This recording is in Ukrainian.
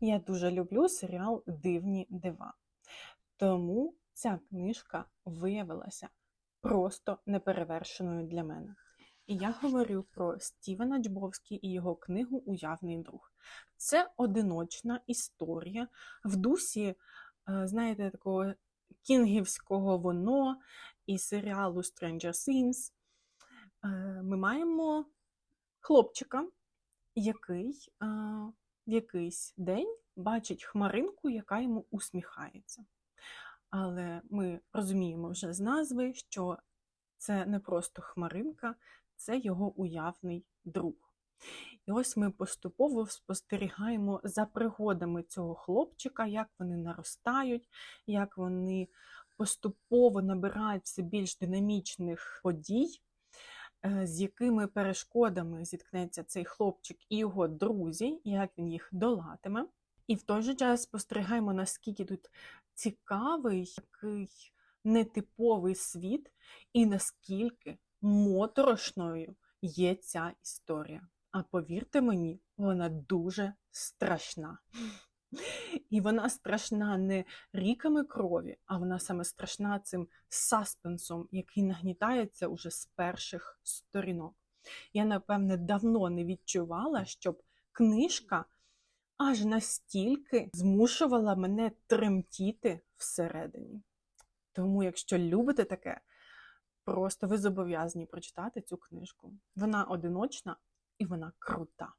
Я дуже люблю серіал Дивні дива. Тому ця книжка виявилася просто неперевершеною для мене. І я говорю про Стівена Джбовські і його книгу Уявний друг. Це одиночна історія в дусі, е, знаєте, такого кінгівського воно і серіалу Stranger Things. Е, Ми маємо хлопчика, який е, в якийсь день бачить хмаринку, яка йому усміхається. Але ми розуміємо вже з назви, що це не просто хмаринка, це його уявний друг. І ось ми поступово спостерігаємо за пригодами цього хлопчика, як вони наростають, як вони поступово набирають все більш динамічних подій, з якими перешкодами зіткнеться цей хлопчик і його друзі, як він їх долатиме. І в той же час спостерігаємо, наскільки тут цікавий, такий нетиповий світ, і наскільки моторошною є ця історія. А повірте мені, вона дуже страшна. І вона страшна не ріками крові, а вона саме страшна цим саспенсом, який нагнітається уже з перших сторінок. Я, напевне, давно не відчувала, щоб книжка аж настільки змушувала мене тремтіти всередині. Тому, якщо любите таке, просто ви зобов'язані прочитати цю книжку. Вона одиночна і вона крута.